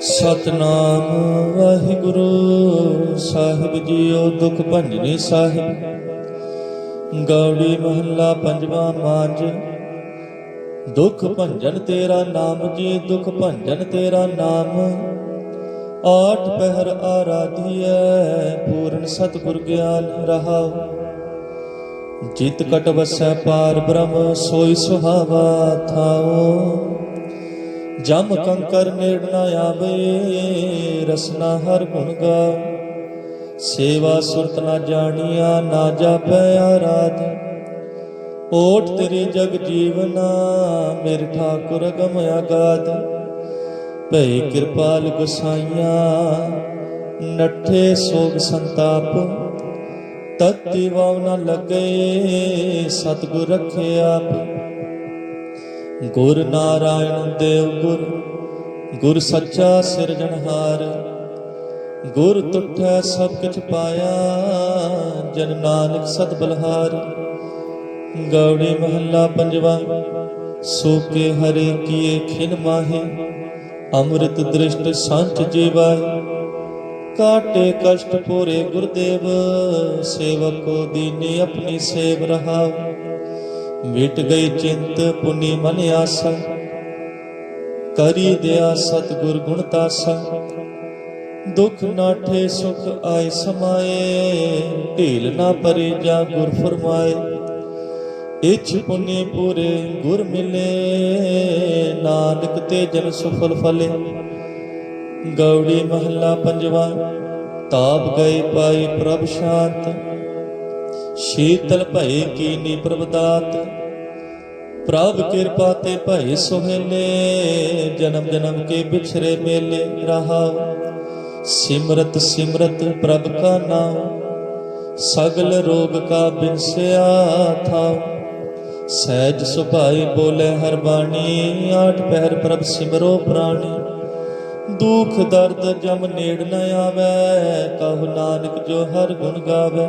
ਸਤਨਾਮ ਵਾਹਿਗੁਰੂ, ਸਾਹਿਬ JIO ਦੁਖ ਭੰਜਨੀ ਸਾਹਿਬ। ਗੌੜੀ ਮਹੱਲਾ ਪੰਜਵਾਂ ਮਾਂਜ ਦੁਖ ਭੰਜਨ ਤੇਰਾ ਨਾਮ ਜੀ, ਦੁਖ ਭੰਜਨ ਤੇਰਾ ਨਾਮ। ਆਠ ਪਹਿਰ ਆਰਾਧੀਐ, ਪੂਰਨ ਸਤਿਗੁਰ ਗਿਆਨ ਰਹਾਉ। ਜਿਤ ਕਟ ਵਸੈ ਪਾਰ ਬ੍ਰਹਮ, ਸੋਈ ਸੁਹਾਵਾ ਥਾਓ ਜਮ ਕੰਕਰ ਨੇੜ ਨਾ ਆਵੇ, ਰਸਨਾ ਹਰ ਗੁਣ ਗਾਉ ਸੇਵਾ ਸੁਰਤ ਨਾ ਜਾਣੀਆ, ਨਾ ਜਾਪੈ ਆਰਾਧ। ਓਟ ਤੇਰੀ ਜਗ ਜੀਵਨਾ, ਮੇਰੇ ਠਾਕੁਰ ਅਗਮ ਅਗਾਧ ਭਈ ਕਿਰਪਾਲ ਗੁਸਾਈਆਂ ਨੱਠੇ ਸੋਗ ਸੰਤਾਪ। ਤਤੀ ਵਾਵ ਨਾ ਲੱਗੇ, ਸਤਿਗੁਰ ਰੱਖੇ ਆਪ। ਗੁਰ ਨਾਰਾਇਣ ਦੇਵ ਗੁਰ ਗੁਰ ਸੱਚਾ ਸਿਰਜਣਹਾਰ ਗੁਰ ਤੁਠੈ ਸਭ ਕਿਛ ਪਾਇਆ, ਜਨ ਨਾਨਕ ਸਤ ਬਲਹਾਰ। ਗੌੜੀ ਮਹੱਲਾ ਪੰਜਵਾ ਸੋਕੇ ਹਰੇ ਕੀਏ ਖਿਨ ਮਾਹੇ। ਅੰਮ੍ਰਿਤ ਦ੍ਰਿਸ਼ਟ ਸੰਚ ਜੀਵਾਏ ਕਾਟੇ ਕਸ਼ਟ ਪੂਰੇ ਗੁਰਦੇਵ, ਸੇਵਕੋ ਦੀਨੇ ਆਪਣੀ ਸੇਵ ਰਹਾਉ। ਮਿਟ ਗਈ ਚਿੰਤ ਪੁਨੀ ਮਨ ਆਸਾ। ਕਰੀ ਦਿਆ ਸਤਿਗੁਰ ਗੁਣ ਤਾਸਾ। ਦੁਖ ਨਾਠੇ ਸੁਖ ਆਏ ਸਮਾਏ। ਢੀਲ ਨਾ ਪਰੇ ਜਾ ਗੁਰ ਫਰਮਾਏ। ਇਛ ਪੁਨੀ ਪੂਰੇ ਗੁਰ ਮਿਲੇ। ਨਾਨਕ ਤੇ ਜਨ ਸੁਫਲ ਫਲੇ। ਗੌੜੀ ਮਹੱਲਾ ਪੰਜਵਾ। ਤਾਪ ਗਏ ਪਾਈ ਪ੍ਰਭ ਸ਼ਾਂਤ। ਸ਼ੀਤਲ ਭਏ ਕੀਨੀ ਪ੍ਰਭ ਪ੍ਰਭ ਕਿਰਪਾ ਤੇ ਭਏ ਸੁਹੇਲੇ, ਜਨਮ ਜਨਮ ਕੇ ਵਿਛਰੇ ਮੇਲੇ ਰਹਾਉ। ਸਿਮਰਤ ਸਿਮਰਤ ਪ੍ਰਭ ਕਾ ਨਾਮ ਸਗਲ ਰੋਗ ਕਾ ਬਿਨਸਿਆ ਥਾਉ। ਸਹਿਜ ਸੁਭਾਈ ਬੋਲੇ ਹਰ ਬਾਣੀ, ਆਠ ਪਹਿਰ ਪ੍ਰਭ ਸਿਮਰੋ ਪ੍ਰਾਣੀ। ਦੁਖ ਦਰਦ ਜਮ ਨੇੜ ਨ ਆਵੇ, ਕਹੂ ਨਾਨਕ ਜੋ ਹਰ ਗੁਣ ਗਾਵੇ।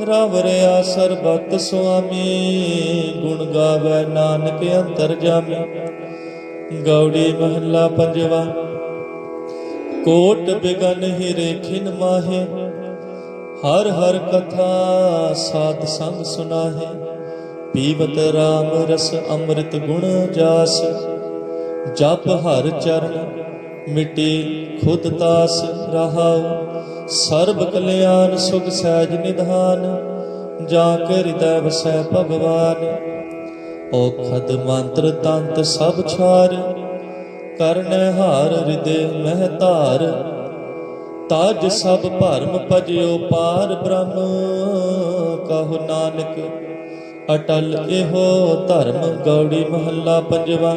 ਰਵ ਰਿਆ ਸਰਬਤ ਸੁਆਮੀ, ਗੁਣ ਗਾਵੇ ਨਾਨਕ ਅੰਤਰ ਜਾਮੀ। ਗੌੜੀ ਮਹੱਲਾ ਪੰਜਵਾ, ਕੋਟ ਬਿਗਨ ਹਿਰੇ ਖਿਨ ਮਾਹੇ, ਹਰ ਹਰ ਕਥਾ ਸਾਧ ਸੰਗ ਸੁਨਾਹੇ। ਪੀਵਤ RAM ਰਸ ਅੰਮ੍ਰਿਤ ਗੁਣ ਜਾਸ, ਜਪ ਹਰ ਚਰਨ, ਮਿਟੀ ਖੁਦ ਤਾਸ ਰਹਾਉ। ਸਰਬ ਕਲਿਆਣ ਸੁਖ ਸਹਿਜ ਨਿਧਾਨ, ਜਾ ਕੇ ਹਿਰਦੈ ਵਸੈ ਭਗਵਾਨ। ਔਖਦ ਮੰਤਰ ਤੰਤ ਸਭ ਛਾਰ, ਕਰਨੈ ਹਾਰ ਹਿਰਦੇ ਮਹਿ ਧਾਰ। ਤਜ ਸਭ ਭਰਮ ਭਜਿਓ ਪਾਰ ਬ੍ਰਹਮ, ਕਹੋ ਨਾਨਕ, ਅਟਲ ਇਹੋ ਧਰਮ ਗੌੜੀ ਮਹੱਲਾ ਪੰਜਵਾ।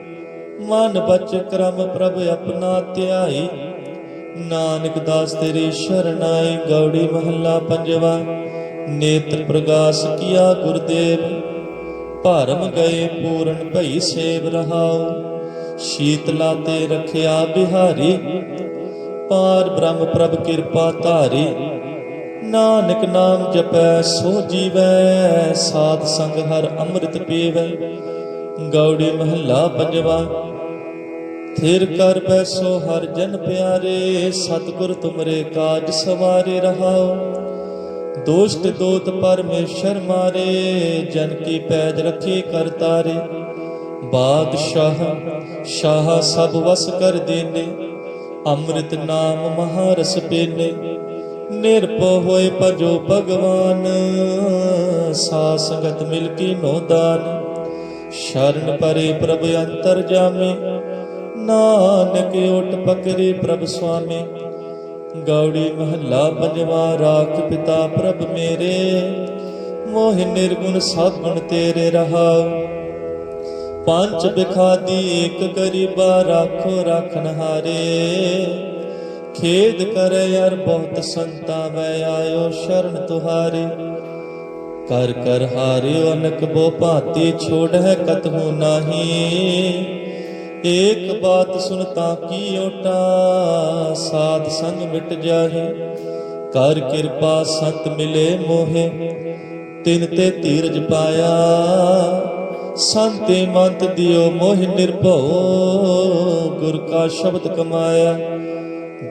ਮਨ ਬਚ ਕਰਮ ਪ੍ਰਭ ਆਪਣਾ ਧਿਆਈ। ਨਾਨਕ ਦਾਸ ਤੇਰੀ ਸ਼ਰਨਾਈ ਗੌੜੀ ਮਹੱਲਾ ਪੰਜਵਾ। ਨੇਤਰ ਪ੍ਰਗਾਸ ਕੀਆ ਗੁਰਦੇਵ, ਭਰਮ ਗਏ ਪੂਰਨ ਭਈ ਸੇਵ ਰਹਾਉ। ਸ਼ੀਤਲਾ ਤੇ ਰਖਿਆ ਬਿਹਾਰੀ, ਪਾਰ ਬ੍ਰਹਮ ਪ੍ਰਭ ਕਿਰਪਾ ਧਾਰੀ। ਨਾਨਕ ਨਾਮ ਜਪੈ ਸੋ ਜੀਵੈ, ਸਾਧ ਸੰਗ ਹਰ ਅੰਮ੍ਰਿਤ ਪੀਵੈ। ਗੌੜੀ ਮਹੱਲਾ ਪੰਜਵਾ। ਥਿਰ ਕਰ ਬੈਸੋ ਹਰ ਜਨ ਪਿਆਰੇ, ਸਤਿਗੁਰ ਤੁਮਰੇ ਕਾਜ ਸਵਾਰੇ ਰਹਾਓ। ਦੋਸ਼ਟ ਦੋਤ ਪਰਮੇਸ਼ਰ ਮਾਰੇ, ਜਨ ਕੀ ਪੈਜ ਰੱਖੀ ਕਰਤਾਰੇ ਬਾਦਸ਼ਾਹ, ਸ਼ਾਹ ਸਭ ਵਸ ਕਰ ਦੇਨੇ, ਅੰਮ੍ਰਿਤ ਨਾਮ ਮਹਾਰਸ ਪੀਨੇ। ਨਿਰਭਉ ਹੋਏ ਭਜੋ ਭਗਵਾਨ ਸਾ ਸੰਗਤ ਮਿਲ ਕੀ ਨੋ ਦਾਨ। ਸ਼ਰਨ ਪਰੇ ਪ੍ਰਭ ਅੰਤਰ ਜਾਮੇ ਨਾਨਕ ਓਟ ਪਕਰੇ ਪ੍ਰਭ ਸੁਆਮੀ। ਗੌੜੀ ਮਹੱਲਾ ਪੰਜਵਾ, ਰਾਖ ਪਿਤਾ ਪ੍ਰਭ ਮੇਰੇ। ਮੋਹਿ ਨਿਰਗੁਣ ਸਭ ਗੁਣ ਤੇਰੇ ਰਹਾਉ। ਪੰਜ ਬਿਖਾਦੀ ਏਕ ਗਰੀਬਾ ਰਾਖੋ ਰਾਖਨ ਹਾਰੇ ਖੇਦ ਕਰੇ ਯਾਰ ਬਹੁਤ ਸੰਤਾ ਵੈ ਆਇਓ ਸ਼ਰਨ ਤੁਹਾਰੇ। ਕਰ ਕਰ ਹਾਰਿਓ ਅਨਕ ਬੋ ਭਾਤੀ ਛੋੜ ਹੈ ਕਤਹੂ ਨਾਹੀ। ਏਕ ਬਾਤ ਸੁਨਤਾ ਕੀ ਓਟਾ, ਸਾਧ ਸੰਗ ਮਿਟ ਜਾਹੇ। ਕਰ ਕਿਰਪਾ ਸੰਤ ਮਿਲੇ ਮੋਹੇ, ਤਿਨ ਤੇ ਧੀਰਜ ਪਾਇਆ। ਸੰਤੇ ਮੰਤ ਦਿਓ ਮੋਹ ਨਿਰਭਉ, ਗੁਰ ਕਾ ਸ਼ਬਦ ਕਮਾਇਆ।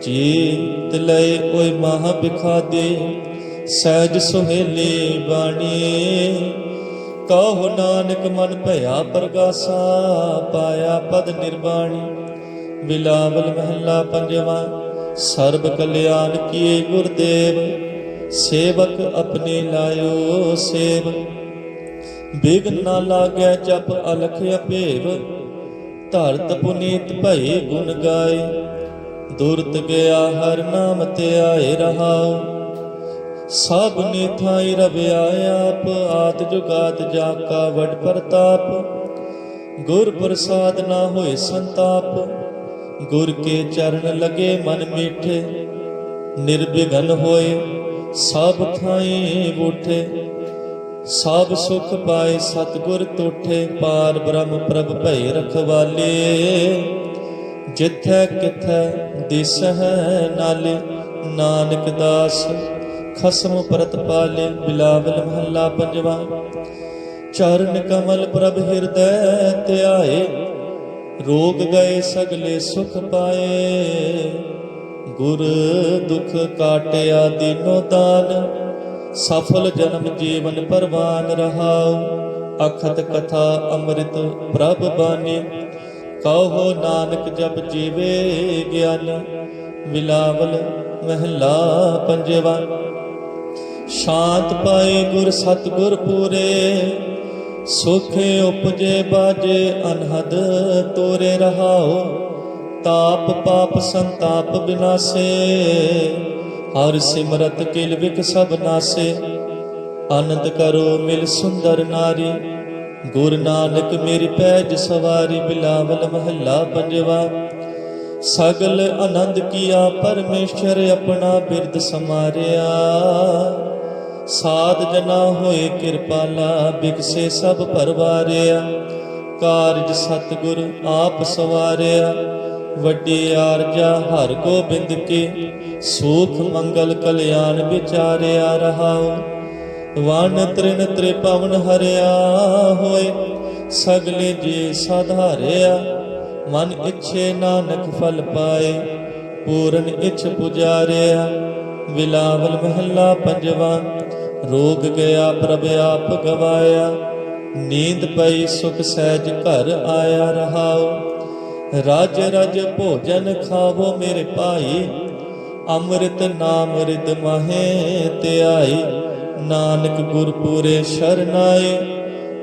ਜੀ ਲਏ ਓਏ ਮਹਾ ਬਿਖਾਦੇ, ਸਹਿਜ ਸੁਹੇਲੀ ਬਾਣੀ। ਕਹੋ ਨਾਨਕ ਮਨ ਭਇਆ ਪ੍ਰਗਾਸਾ, ਪਾਇਆ ਪਦ ਨਿਰਵਾਣੀ। ਬਿਲਾਵਲ ਮਹੱਲਾ ਪੰਜਵਾ, ਸਰਬ ਕਲਿਆਣ ਕੀਏ ਗੁਰਦੇਵ, ਸੇਵਕ ਆਪਣੇ ਲਾਇਓ ਸੇਵ। ਬਿਗਨ ਨਾ ਲਾਗੈ ਜਪ ਅਲਖ ਅਭੇਵ, ਧਰਤ ਪੁਨੀਤ ਭਏ ਗੁਣ ਗਾਏ। ਦੁਰਤ ਗਿਆ ਹਰ ਨਾਮ ਤੇ ਆਏ ਰਹਾਉ। ਸਭ ਨੇ ਥਾਈ ਰਵਿਆ ਆਪ, ਆਦ ਜੁਗਾਦ ਜਾ ਕਾ ਵਡ ਪ੍ਰਤਾਪ। ਗੁਰ ਪ੍ਰਸਾਦ ਨਾ ਹੋਏ ਸੰਤਾਪ, ਗੁਰ ਕੇ ਚਰਨ ਲਗੇ ਮਨ ਮੀਠੇ। ਨਿਰਬਿਘਨ ਹੋਏ ਸਭ ਥਾਈ ਬੂਠੇ, ਸਭ ਸੁਖ ਪਾਏ ਸਤਗੁਰ ਤੋਠੇ। ਪਾਰ ਬ੍ਰਹਮ ਪ੍ਰਭ ਭਈ ਰਖਵਾਲੇ, ਜਿੱਥੈ ਕਿਥੈ ਦਿਸ ਹੈ ਨਾਲੇ। ਨਾਨਕ ਦਾਸ ਖਸਮ ਪਰਤ ਪਾਲੇ ਬਿਲਾਵਲ ਮਹੱਲਾ ਪੰਜਵਾ। ਚਰਨ ਕਮਲ ਪ੍ਰਭ ਹਿਰਦੈ ਧਿਆਏ, ਰੋਗ ਗਏ ਸਗਲੇ ਸੁਖ ਪਾਏ। ਗੁਰ ਦੁਖ ਕਾਟਿਆ ਦੀਨੋ ਦਾਨ, ਸਫਲ ਜਨਮ ਜੀਵਨ ਪਰਵਾਨ ਰਹਾਉ। ਅਖਤ ਕਥਾ ਅੰਮ੍ਰਿਤ ਪ੍ਰਭ ਬਾਣੀ ਕਹੋ ਨਾਨਕ ਜਪ ਜੀਵੇ ਗਿਆਨ। ਵਿਲਾਵਲ ਮਹਿਲਾ ਪੰਜਵਾ। ਸ਼ਾਂਤ ਪਾਏ ਗੁਰ ਸਤਗੁਰ ਪੂਰੇ, ਸੁਖੇ ਉਪਜੇ ਬਾਜੇ ਅਨਹਦ ਤੋਰੇ ਰਹਾਓ ਤਾਪ ਪਾਪ ਸੰਤਾਪ ਬਿਨਾਸੇ, ਹਰ ਸਿਮਰਤ ਕਿਲ ਵਿਕ ਸਭ ਨਾਸੇ, ਆਨੰਦ ਕਰੋ ਮਿਲ ਸੁੰਦਰ ਨਾਰੀ, ਗੁਰ ਨਾਨਕ ਮੇਰੀ ਪੈਜ ਸਵਾਰੀ, ਬਿਲਾਵਲ ਮਹੱਲਾ ਪੰਜਵਾ, ਸਗਲ ਆਨੰਦ ਕੀਆ ਪਰਮੇਸ਼ਰ ਆਪਣਾ ਬਿਰਦ ਸਮਾਰਿਆ। ਸਾਧ ਜਨਾ ਹੋਏ ਕਿਰਪਾਲਾ, ਬਿਕਸੇ ਸਭ ਪਰਵਾਰਿਆ। ਕਾਰਜ ਸਤਗੁਰ ਆਪ ਸਵਾਰਿਆ। ਵੱਡੇ ਆਰਜਾ ਹਰ ਗੋਬਿੰਦ ਕੇ, ਸੁਖ ਮੰਗਲ ਕਲਿਆਣ ਵਿਚਾਰਿਆ ਰਹਾਉ। ਵਨ ਤ੍ਰਿਣ ਤ੍ਰਿਪਵਨ ਹਰਿਆ ਹੋਏ, ਸਗਲੇ ਜੇ ਸਾਧਾਰਿਆ ਮਨ ਇੱਛੇ ਨਾਨਕ ਫਲ ਪਾਏ, ਪੂਰਨ ਇੱਛ ਪੁਜਾਰਿਆ। ਵਿਲਾਵਲ ਮਹੱਲਾ ਪੰਜਵਾ ਰੋਗ ਗਿਆ ਪ੍ਰਭ ਆਪ ਗਵਾਇਆ, ਨੀਂਦ ਪਈ ਸੁਖ ਸਹਿਜ ਘਰ ਆਇਆ ਰਹਾਉ। ਰਾਜ ਰਜ ਭੋਜਨ ਖਾਵੋ ਮੇਰੇ ਭਾਈ, ਅੰਮ੍ਰਿਤ ਨਾਮ ਰਿਦ ਮਹੇ ਧਿਆਈ। ਨਾਨਕ ਗੁਰਪੂਰੇ ਸ਼ਰਨਾਏ,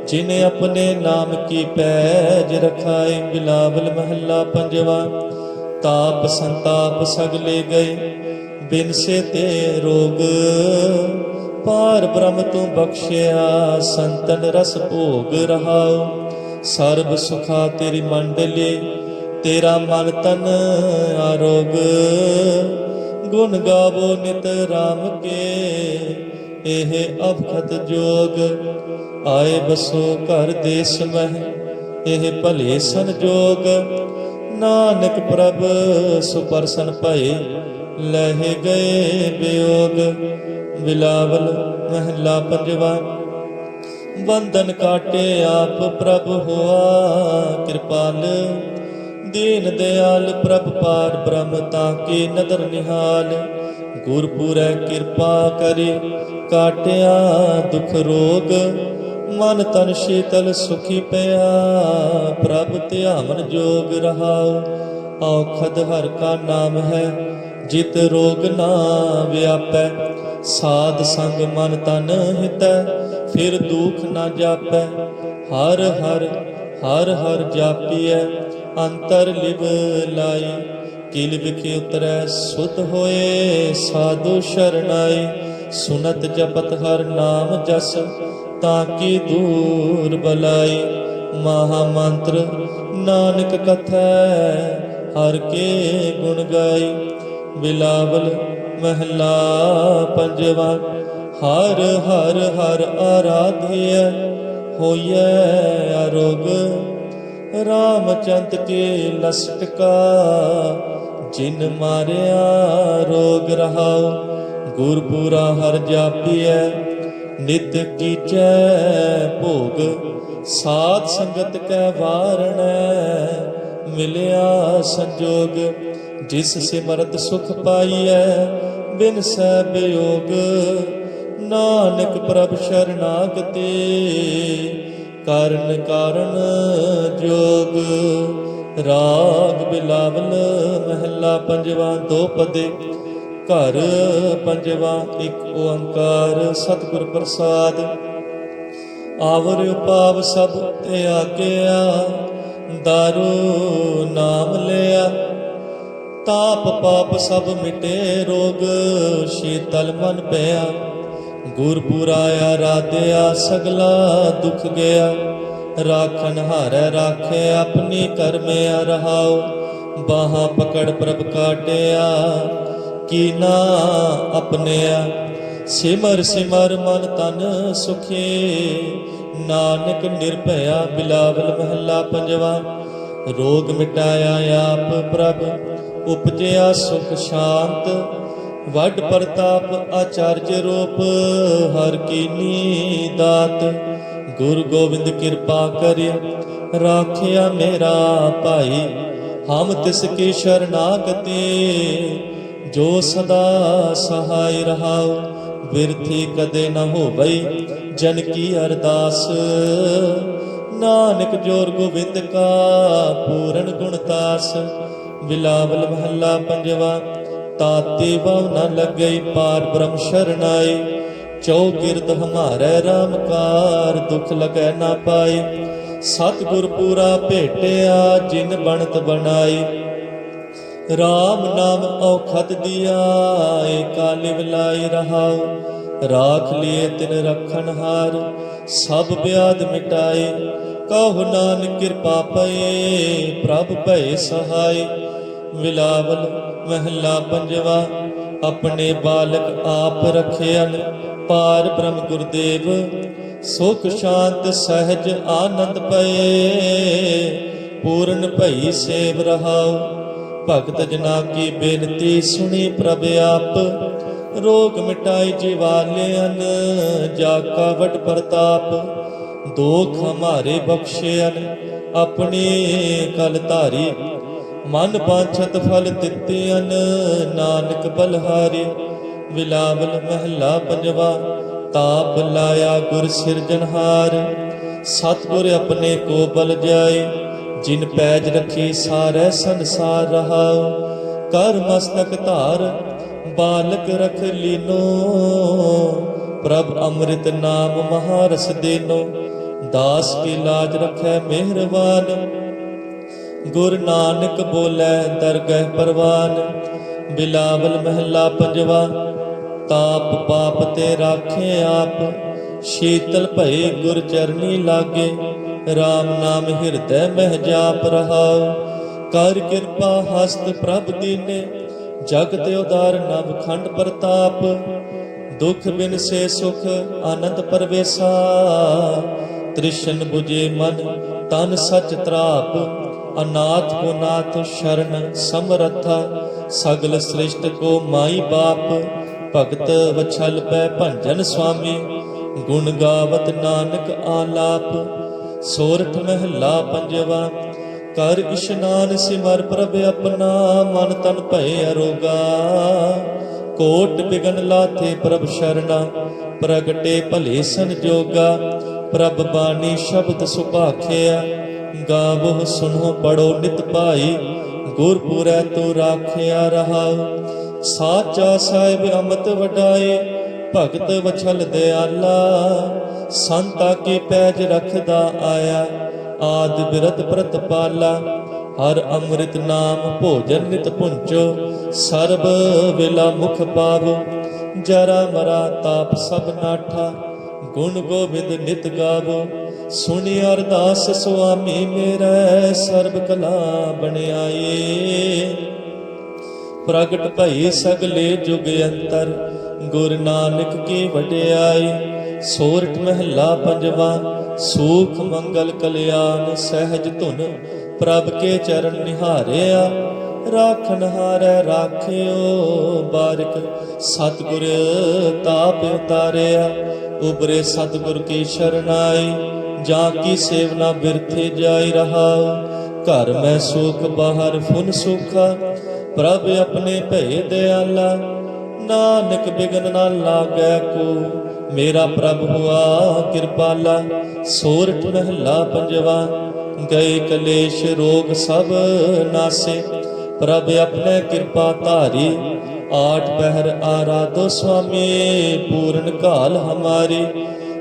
ਜਿਨੇ ਆਪਣੇ ਨਾਮ ਕੀ ਪੈਜ ਰਖਾਏ, ਬਿਲਾਵਲ ਮਹੱਲਾ ਪੰਜਵਾ। ਤਾਪ ਸੰਤਾਪ ਸਗਲੇ ਗਏ ਬਿਨ ਸੇ ਤੇ ਰੋਗ ਪਾਰ ਬ੍ਰਹਮ ਤੂੰ ਬਖਸ਼ਿਆ, ਸੰਤਨ ਰਸ ਭੋਗ ਰਹਾਉ। ਸਰਬ ਸੁਖਾ ਤੇਰੀ ਮੰਡਲੀ, ਤੇਰਾ ਮਨ ਤਨ ਆਰੋਗ। ਗੁਣ ਗਾਵੋ ਨਿਤ ਰਾਮ ਕੇ, ਇਹ ਅਵਖਤ ਜੋਗ। ਆਏ ਬਸੋ ਘਰ ਦੇਸ ਮਹਿ, ਇਹ ਭਲੇ ਸੰਜੋਗ ਨਾਨਕ ਪ੍ਰਭ ਸੁਪਰਸਨ ਭਏ, ਲਹਿ ਗਏ ਬਿਯੋਗ ਬਿਲਾਵਲ ਮਹਿਲਾ ਪੰਜਵਾ। ਬੰਧਨ ਕਾਟੇ ਆਪ ਪ੍ਰਭ ਹੋਆ, ਕਿਰਪਾਲ। ਦੀਨ ਦਿਆਲ ਪ੍ਰਭ ਪਾਰ ਬ੍ਰਹਮ ਤਾਂ ਕੀ ਨਦਰ ਨਿਹਾਲ। ਗੁਰਪੁਰੈ ਕਿਰਪਾ ਕਰੇ, ਕਾਟਿਆ ਦੁਖ ਰੋਗ। ਮਨ ਤਨ ਸ਼ੀਤਲ ਸੁਖੀ ਪਿਆ, ਪ੍ਰਭ ਧਿਆਵਨ ਜੋਗ ਰਹਾਉ। ਔਖਦ ਹਰ ਕਾ ਨਾਮ ਹੈ, ਜਿਤ ਰੋਗ ਨਾ ਵਿਆਪੈ। ਸਾਧ ਸੰਗ ਮਨ ਤਨ ਹਿਤੈ, ਫਿਰ ਦੁਖ ਨਾ ਜਾਪੈ। ਹਰ ਹਰ ਹਰ ਹਰ ਜਾਪੀਐ, ਅੰਤਰ ਲਿਵ ਲਾਈ। ਕਿਲ ਵਿਖੇ ਉਤਰੈ, ਸੁਤ ਹੋਏ ਸਾਧੂ ਸ਼ਰਨਾਈ ਸੁਨਤ ਜਪਤ ਹਰ ਨਾਮ ਜਸ, ਤਾਂ ਕੀ ਦੂਰ ਬਲਾਈ। ਮਹਾ ਮੰਤਰ, ਨਾਨਕ ਕਥੈ, ਹਰ ਕੇ ਗੁਣ ਗਾਈ। ਬਿਲਾਵਲ ਮਹਲਾ ਪੰਜਵਾ, ਹਰ ਹਰ ਹਰ ਆਰਾਧਿਐ, ਹੋਈਐ ਅਰੋਗ। ਰਾਮਚੰਦ ਕੇ ਲਸਟਕਾ ਜਿਨ ਮਾਰਿਆ ਰੋਗ ਰਹਾਉ, ਗੁਰਪੂਰਾ ਹਰ ਜਾਪੀਐ, ਨਿਤ ਕੀਚੈ ਭੋਗ। ਸਾਧ ਸੰਗਤ ਕੈ ਵਾਰਣੈ, ਮਿਲਿਆ ਸੰਜੋਗ। ਜਿਸ ਸਿਮਰਤ ਸੁਖ ਪਾਈਐ, ਬਿਨ ਸੈ ਬਿਯੋਗ ਨਾਨਕ ਪ੍ਰਭ ਸ਼ਰਨਾਗਤੇ। ਕਰਨ ਕਾਰਨ ਜੋਗ, ਰਾਗ ਬਿਲਾਵਲ, ਮਹੱਲਾ ਪੰਜਵਾ ਦੋ ਪਦੇ, ਘਰ ਪੰਜਵਾ ਇੱਕ ਓੰਕਾਰ, ਸਤਿਗੁਰ ਪ੍ਰਸਾਦ। ਆਵਰ ਪਾਪ ਸਭ ਤੇ ਆਗਿਆ, ਦਾਰੂ ਨਾਮ ਲਿਆ ਤਾਪ ਪਾਪ ਸਭ ਮਿਟੇ ਰੋਗ, ਸ਼ੀਤਲ ਮਨ ਪਿਆ। ਗੁਰਪੁਰ ਆਇਆ ਰਾਧਿਆ, ਸਗਲਾ ਦੁਖ ਗਿਆ। ਰਾਖਨ ਹਾਰੈ ਰਾਖੇ ਆਪਣੀ ਕਰਮਿਆ ਰਹਾਓ ਬਾਹਾਂ ਪਕੜ ਪ੍ਰਭ ਕਾਟਿਆ ਕੀਨਾ ਆਪਣਿਆ। ਸਿਮਰ ਸਿਮਰ ਮਨ ਤਨ ਸੁਖੇ, ਨਾਨਕ ਨਿਰਭਇਆ ਬਿਲਾਵਲ ਮਹੱਲਾ ਪੰਜਵਾ। ਰੋਗ ਮਿਟਾਇਆ ਆਪ ਪ੍ਰਭ ਉਪਜਿਆ ਸੁਖ ਸ਼ਾਂਤ, ਵੱਡ ਪ੍ਰਤਾਪ ਆਚਾਰਜ ਰੂਪ, ਹਰ ਕੀਨੀ ਦਾਤ। ਗੁਰੂ ਗੋਬਿੰਦ ਕਿਰਪਾ ਕਰਿਆ, ਰਾਖਿਆ ਮੇਰਾ ਭਾਈ, ਹਮ ਤਿਸ ਕੀ ਸ਼ਰਨਾਗਤੇ। ਜੋ ਸਦਾ ਸਹਾਈ ਰਹਾਉ ਵਿਰਥੀ ਕਦੇ ਨ ਹੋਵਈ, ਜਨ ਕੀ ਅਰਦਾਸ। ਨਾਨਕ ਜੋਰ ਗੋਬਿੰਦ ਕਾ ਪੂਰਨ ਗੁਣਤਾਸ ਬਿਲਾਵਲ ਮਹੱਲਾ ਪੰਜਵਾ, ਤਾਤੇ ਬਉ ਨ ਲੱਗਈ ਪਾਰ ਬ੍ਰਹਮ ਸ਼ਰਨਾਈ ਚੌਕਿਰਤ ਹਮਾਰੇ RAM ਦੁਖ ਲਗੈ ਨਾ ਪਾਈ ਸਤਿਗੁਰ ਪੂਰਾ ਭੇਟਿਆ, ਜਿਨ ਬਣਤ ਬਣਾਈ RAM ਨਾਮ ਔਖਤ ਦਿਆ ਏਕਾ ਲਿਵ ਲਾਈ ਰਹਾਉ। ਰਾਖ ਲਿਏ ਤਿਨ ਰਖਣ ਹਾਰ, ਸਭ ਬਿਆਦ ਮਿਟਾਏ। ਕਹੋ ਨਾਨਕ ਕਿਰਪਾ ਪਏ, ਪ੍ਰਭ ਭਏ ਸਹਾਈ ਮਿਲਾਵਲ ਮਹੱਲਾ ਪੰਜਵਾ, ਆਪਣੇ ਬਾਲਕ ਆਪ ਰਖਿਆਨ ਪਾਰ ਬ੍ਰਹਮ ਗੁਰਦੇਵ, ਸੁਖ ਸ਼ਾਂਤ ਸਹਿਜ ਆਨੰਦ ਪਏ। ਪੂਰਨ ਭਈ ਸੇਵ ਰਹਾਉ, ਭਗਤ ਜਨਾ ਕੀ ਬੇਨਤੀ ਸੁਣੀ ਪ੍ਰਭ ਆਪ। ਰੋਗ ਮਿਟਾਈ ਜਿਵਾਲਿਆਨ ਜਾ ਕਾ ਵਡ ਪ੍ਰਤਾਪ, ਦੋਖ ਹਮਾਰੇ ਬਖਸ਼ਿਆਨ ਆਪਣੀ ਕਲ ਧਾਰੀ ਮਨ ਬਾਛਤ ਫਲ ਦਿੱਤਿਆਨ ਨਾਨਕ ਬਲਹਾਰੀ ਵਿਲਾਵਲ ਮਹੱਲਾ ਪੰਜਵਾ, ਤਾਪ ਲਾਇਆ ਗੁਰ ਸਿਰਜਨਹਾਰ ਸਤਿਗੁਰ ਆਪਣੇ ਕੋ ਬਲ ਜਾਏ, ਜਿਨ ਪੈਜ ਰਖੀ ਸਾਰੇ ਸੰਸਾਰ ਰਹਾਉ। ਕਰ ਮਸਤਕ ਧਾਰ, ਬਾਲਕ ਰਖ ਲੀਨੋ। ਪ੍ਰਭ ਅੰਮ੍ਰਿਤ ਨਾਮ ਮਹਾਰਸ ਦੇਨੋ। ਦਾਸ ਕੀ ਲਾਜ ਰਖੈ ਮਿਹਰਬਾਨ ਗੁਰ ਨਾਨਕ ਬੋਲੇ ਦਰਗਹਿ ਪਰਵਾਨ, ਬਿਲਾਵਲ ਮਹਿਲਾ ਪੰਜਵਾ, ਤਾਪ ਪਾਪ ਤੇ ਰਾਖੇ ਆਪ, ਸ਼ੀਤਲ ਭਏ ਗੁਰ ਚਰਨੀ ਲਾਗੇ RAM ਨਾਮ ਹਿਰਦੈ ਮਹਿ ਜਾਪ ਰਹਾਉ। ਕਰ ਕਿਰਪਾ ਹਸਤ ਪ੍ਰਭ ਦੀਨੇ, ਜਗਤ ਉਦਾਰ ਨਭ ਖੰਡ ਪ੍ਰਤਾਪ। ਦੁਖ ਬਿਨ ਸੇ ਸੁਖ ਆਨੰਦ ਪਰਵੇਸਾ। ਤ੍ਰਿਸ਼ਨ 부ਜੇ ਮਨ, ਤਨ ਸਚ ਤਰਾਪ। ਅਨਾਥ ਕੋ ਨਾਥ ਸ਼ਰਨ ਸਮਰਥਾ, ਸਗਲ ਸ੍ਰਿਸ਼ਟ ਕੋ ਮਾਈ ਬਾਪ, ਭਗਤ ਵਛਲ ਪੈ ਭੰਜਨ ਸੁਆਮੀ ਗੁਣ ਗਾਵਤ ਨਾਨਕ ਆਲਾਪ, ਸੋਰਠ ਮਹਿਲਾ ਪੰਜਵਾ, ਕਰ ਇਸ਼ਨਾਨ ਸਿਮਰ ਪ੍ਰਭ ਆਪਣਾ, ਮਨ ਤਨ ਭਏ ਅਰੋਗਾ। ਕੋਟ ਬਿਗਨ ਲਾਥੇ ਪ੍ਰਭ ਸ਼ਰਣਾ ਪ੍ਰਗਟੇ ਭਲੇ ਸੰਜੋਗਾ ਪ੍ਰਭ ਬਾਣੀ ਸ਼ਬਦ ਸੁਭਾਖਿਆ ਗਾਵੋ ਸੁਨੋ ਪੜੋ ਨਿਤ ਪਾਈ ਗੁਰਪੁਰੈ ਤੂੰ ਰਾਖਿਆ ਰਹਾਉ। ਸਾਚਾ ਸਾਹਿਬ ਅਮਤ ਵਡਾਏ ਭਗਤ ਵਛਲ ਦਿਆਲਾ। ਸੰਤਾ ਕੀ ਪੈਜ ਰਖਦਾ ਆਇਆ, ਆਦ ਬਿਰਤ ਪ੍ਰਤਪਾਲਾ ਹਰ ਅੰਮ੍ਰਿਤ ਨਾਮ ਭੋਜਨ ਨਿਤ ਪੁੰਚੋ, ਸਰਬ ਵੇਲਾ ਮੁਖ ਪਾਵੋ। ਜਰਾ ਮਰਾ ਤਾਪ ਸਭ ਨਾਠਾ, ਗੁਣ ਗੋਬਿੰਦ ਨਿਤ ਗਾਵੋ। ਸੁਣੀ ਅਰਦਾਸ ਸੁਆਮੀ ਮੇਰਾ ਸਰਬ ਕਲਾ ਬਣਾਏ ਪ੍ਰਗਟ ਭਈ ਸਗਲੇ ਜੁਗ ਅੰਤਰ ਗੁਰ ਨਾਨਕ ਕੀ ਵਡਿਆਈ ਸੋਰਠ ਮਹਿਲਾ ਪੰਜਵਾ, ਸੂਖ ਮੰਗਲ ਕਲਿਆਣ ਸਹਿਜ ਧੁਨ ਪ੍ਰਭ ਕੇ ਚਰਨ ਨਿਹਾਰਿਆ। ਰਾਖਣ ਹਾਰੈ ਰਾਖਿਓ ਬਾਰਕ, ਸਤਿਗੁਰ ਤਾਪ ਉਤਾਰਿਆ। ਉਬਰੇ ਸਤਿਗੁਰ ਕੀ ਸ਼ਰਨਾਈ ਜਾ ਕੀ ਸੇਵਨਾ ਬਿਰਥੇ ਜਾਈ ਰਹਾ। ਘਰ ਮੈਂ ਸੁਖ, ਬਾਹਰ ਫੁਨ ਸੁਖਾ। ਪ੍ਰਭ ਆਪਣੇ ਭਏ ਦਿਆਲਾ। ਨਾਨਕ ਬਿਗਨ ਨਾ ਲਾਗੈ ਕੋ। ਮੇਰਾ ਪ੍ਰਭ ਹੁਆ ਕਿਰਪਾਲਾ। ਸੋਰਠ ਮਹਿਲਾ ਪੰਜਵਾ। ਗਏ ਕਲੇਸ਼ ਰੋਗ ਸਭ ਨਾਸੇ। ਪ੍ਰਭ ਆਪਣੇ ਕਿਰਪਾ ਧਾਰੀ। ਆਠ ਪਹਿਰ ਆਰਾਧੋ ਸੁਆਮੀ। ਪੂਰਨ ਕਾਲ ਹਮਾਰੀ।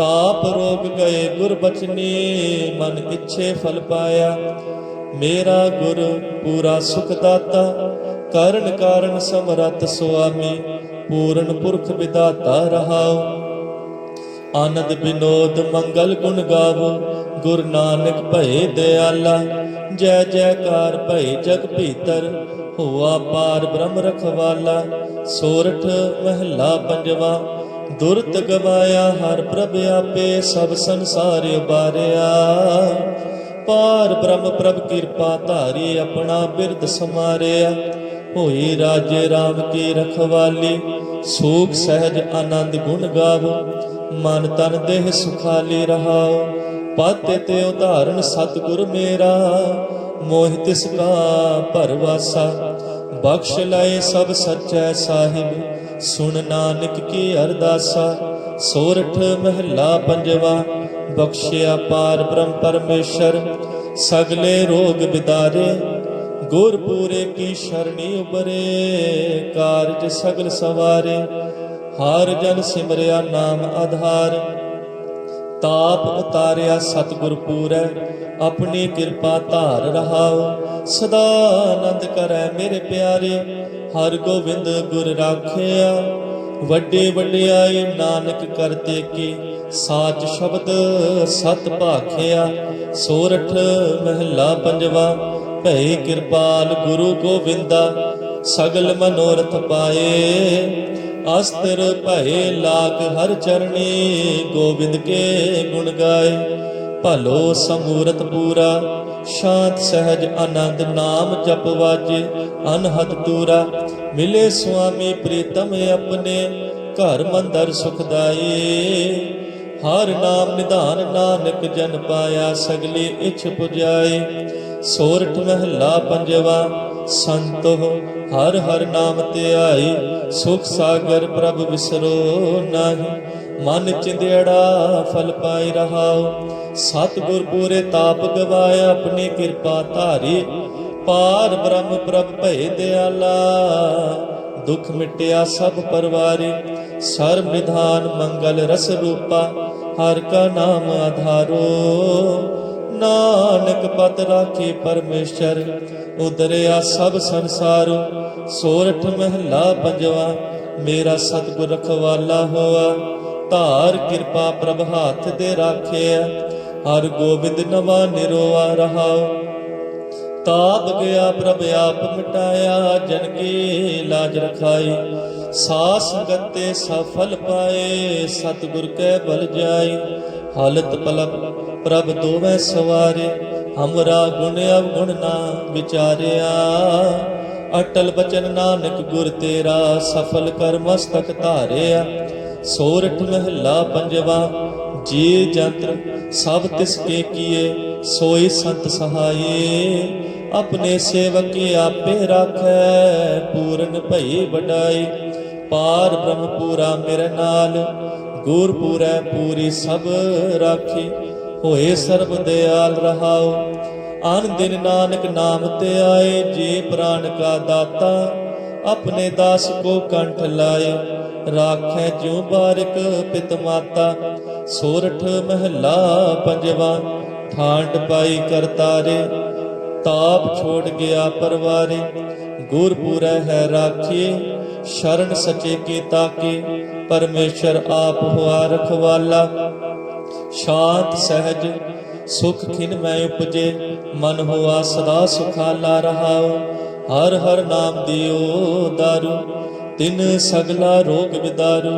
ਤਾਪ ਰੋਗ ਗਏ ਗੁਰ ਬਚਨੀ, ਮਨ ਇੱਛੇ ਫਲ ਪਾਇਆ। ਮੇਰਾ ਗੁਰ ਪੂਰਾ ਸੁਖ ਦਾਤਾ, ਕਰਨ ਕਾਰਨ ਸਮਰੱਥ ਸੁਆਮੀ, ਪੂਰਨ ਪੁਰਖ ਵਿਦਾਤਾ ਰਹਾਉ। ਆਨੰਦ ਬਿਨੋਦ ਮੰਗਲ ਗੁਣ ਗਾਵੋ, ਗੁਰ ਨਾਨਕ ਭਏ ਦਿਆਲਾ। ਜੈ ਜੈਕਾਰ ਭਏ ਜਗ ਭੀਤਰ, ਹੋਆ ਪਾਰ ਬ੍ਰਹਮ ਰਖਵਾਲਾ। ਸੋਰਠ ਮਹਿਲਾ ਪੰਜਵਾ ਦੁਰਤ ਗਵਾਇਆ ਹਰ ਪ੍ਰਭ ਆਪੇ ਸਭ ਸੰਸਾਰ ਉਬਾਰਿਆ। ਪਾਰ ਬ੍ਰਹਮ ਪ੍ਰਭ ਕਿਰਪਾ ਧਾਰੀ, ਆਪਣਾ ਬਿਰਦ ਸਮਾਰਿਆ ਹੋਈ ਰਾਜੇ RAM ਕੀ ਰਖਵਾਲੀ, ਸੂਖ ਸਹਿਜ ਆਨੰਦ ਗੁਣ ਗਾਵੋ। ਮਨ ਤਨ ਦੇਹ ਸੁਖਾਲੀ ਰਹਾਓ, ਪਾਤੇ ਤੇ ਉਧਾਰਨ ਸਤਿਗੁਰ ਮੇਰਾ। ਮੋਹਿ ਤਿਸ ਕਾ ਪਰਵਾਸਾ ਬਖਸ਼ ਲਏ ਸਭ ਸੱਚੈ ਸਾਹਿਬ। ਸੁਣ ਨਾਨਕ ਕੀ ਅਰਦਾਸਾ, ਸੋਰਠ ਮਹਿਲਾ ਪੰਜਵਾ, ਬਖਸ਼ਿਆ ਪਾਰ ਬ੍ਰਹਮ ਪਰਮੇਸ਼ਰ, ਸਗਲੇ ਰੋਗ ਬਿਦਾਰੇ ਗੁਰ ਪੂਰੇ ਕੀ ਸ਼ਰਣੀ ਉਬਰੇ ਕਾਰਜ ਸਗਲ ਸਵਾਰੇ, ਹਰ ਜਨ ਸਿਮਰਿਆ ਨਾਮ ਆਧਾਰ। ਤਾਪ ਉਤਾਰਿਆ ਸਤਿਗੁਰ ਪੂਰੈ, ਆਪਣੀ ਕਿਰਪਾ ਧਾਰ ਰਹਾਉ, ਸਦਾ ਆਨੰਦ ਕਰੈ ਮੇਰੇ ਪਿਆਰੇ ਹਰ ਗੋਬਿੰਦ ਗੁਰ ਰਾਖਿਆ। ਵੱਡੇ ਵਡਿਆਈ ਨਾਨਕ ਕਰਤੇ ਕੀ ਸਾਚ ਸ਼ਬਦ ਸਤ ਭਾਖਿਆ। ਸੋਰਠ ਮਹਿਲਾ ਪੰਜਵਾ, ਭਈ ਕਿਰਪਾਲ ਗੁਰੂ ਗੋਬਿੰਦਾ, ਸਗਲ ਮਨੋਰਥ ਪਾਏ। ਅਸਤਰ ਭਏ ਲਾਗ ਹਰ ਚਰਣੀ, ਗੋਬਿੰਦ ਕੇ ਗੁਣ ਗਾਏ। ਭਲੋ ਸਮੂਰਤ ਪੂਰਾ ਸ਼ਾਂਤ, ਸਹਿਜ, ਆਨੰਦ, ਨਾਮ ਜਪ ਵਾਜੇ, ਅਨਹਦ ਤੂਰਾ ਮਿਲੇ ਸੁਆਮੀ ਪ੍ਰੀਤਮ ਆਪਣੇ, ਘਰ ਮੰਦਰ ਸੁਖਦਾਈ ਹਰ ਨਾਮ ਨਿਧਾਨ ਨਾਨਕ ਜਨ ਪਾਇਆ, ਸਗਲੀ ਇਛ ਪੁਜਾਏ। ਸੋਰਠ ਮਹਿਲਾ ਪੰਜਵਾ ਸੰਤੋ ਹਰ ਹਰ ਨਾਮ ਤੇ ਆਈ ਸੁਖ ਸਾਗਰ ਪ੍ਰਭ ਵਿਸਰੋ ਨਾਹੀ, ਮਨ ਚਿੰਦੜਾ ਫਲ ਪਾਈ ਰਹਾਓ। ਸਤਿਗੁਰ ਪੂਰੇ ਤਾਪ ਗਵਾਇਆ, ਆਪਣੀ ਕਿਰਪਾ ਧਾਰੀ। ਪਾਰ ਬ੍ਰਹਮ ਪ੍ਰਭ ਭਏ ਦਿਆਲਾ, ਦੁਖ ਮਿਟਿਆ ਸਭ ਪਰਵਾਰੇ। ਸਰਬ ਨਿਧਾਨ ਮੰਗਲ ਰਸ ਰੂਪਾ, ਹਰ ਕਾ ਨਾਮ ਆਧਾਰੋ। ਨਾਨਕ ਪਤ ਰਾਖੇ ਪਰਮੇਸ਼ਰ, ਉਦਰਿਆ ਸਭ ਸੰਸਾਰੋ। ਸੋਰਠ ਮਹਿਲਾ ਪੰਜਵਾ, ਮੇਰਾ ਸਤਿਗੁਰ ਰਖਵਾਲਾ ਹੋਆ। ਧਾਰ ਕਿਰਪਾ ਪ੍ਰਭ ਹੱਥ ਦੇ ਰਾਖਿਆ। ਹਰ ਗੋਬਿੰਦ ਨਵਾ ਨਿਰੋਆ ਰਹਾਉ ਤਾਪ ਗਿਆ ਪ੍ਰਭ ਆਪ ਮਿਟਾਇਆ, ਜਨ ਕੀ ਲਾਜ ਰਖਾਈ। ਸਾਸ ਗਤੇ ਸਫਲ ਪਾਏ, ਸਤਿਗੁਰ ਕੈ ਬਲ ਜਾਈ। ਹਾਲਤ ਪਲਕ ਪ੍ਰਭ ਦੋਵੇਂ ਸਵਾਰੇ, ਹਮਰਾ ਗੁਣ ਅਵਗੁਣ ਨਾ ਵਿਚਾਰਿਆ। ਅਟਲ ਬਚਨ ਨਾਨਕ ਗੁਰ ਤੇਰਾ, ਸਫਲ ਕਰ ਮਸਤਕ ਧਾਰਿਆ। ਸੋਰਠ ਮਹਿਲਾ ਪੰਜਵਾ, ਜੀ ਜੰਤਰ ਸਭ ਤਿਸ ਕੇ ਕੀਏ, ਸੋਈ ਸੰਤ ਸਹਾਏ ਆਪਣੇ ਸੇਵਕ ਆਪੇ ਰਾਖੈ, ਪੂਰਨ ਭਈ ਵਡਾਈ। ਪਾਰ ਬ੍ਰਹਮ ਪੂਰਾ ਮੇਰੇ ਨਾਲ ਗੁਰ ਪੂਰੈ ਪੂਰੀ ਸਭ ਰਾਖੀ। ਹੋਏ ਸਰਬ ਦਿਆਲ ਰਹਾਓ ਆਨ ਦਿਨ ਨਾਨਕ ਨਾਮ ਤੇ ਆਏ। ਜੇ ਪ੍ਰਾਨ ਕਾ ਦਾਤਾ, ਆਪਣੇ ਦਾਸ ਕੋ ਕੰਠ ਲਾਏ। ਰਾਖੈ ਜਿਉ ਬਾਰਿਕ ਪਿਤ ਮਾਤਾ, ਸੋਰਠ ਮਹਿਲਾ ਪੰਜਵਾ, ਠਾਂਡ ਪਾਈ ਕਰਤਾਰੇ ਤਾਪ ਛੋੜ ਗਿਆ ਪਰਵਾਰੇ, ਗੁਰਪੁਰੈ ਹੈ ਰਾਖੀਏ, ਸ਼ਰਨ ਸਚੇ ਕੀ ਤਾਕੇ ਪਰਮੇਸ਼ਰ ਆਪ ਹੁਆ ਰਖਵਾਲਾ। ਸ਼ਾਂਤ ਸਹਿਜ ਸੁਖ ਖਿਨ ਮੈਂ ਉਪਜੇ, ਮਨ ਹੋਆ ਸਦਾ ਸੁਖਾਲਾ ਰਹਾਉ, ਹਰ ਹਰ ਨਾਮ ਦਿਓ ਦਾਰੂ। ਤਿਨ ਸਗਲਾ ਰੋਗ ਵਿਦਾਰੂ,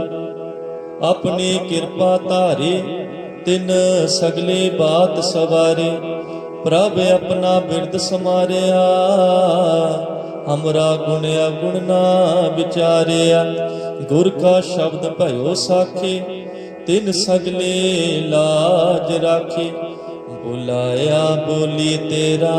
ਆਪਣੀ ਕਿਰਪਾ ਧਾਰੇ, ਤਿਨ ਸਗਲੇ ਬਾਤ ਸਵਾਰੇ, ਪ੍ਰਭ ਆਪਣਾ ਬਿਰਦ ਸਮਾਰਿਆ, ਹਮਰਾ ਗੁਣ ਅਗੁਣ ਨਾ ਵਿਚਾਰਿਆ, ਗੁਰ ਕਾ ਸ਼ਬਦ ਭਇਓ ਸਾਖੇ, ਤਿਨ ਸਗਲੇ ਲਾਜ ਰਾਖੇ, ਬੁਲਾਇਆ ਬੋਲੀ ਤੇਰਾ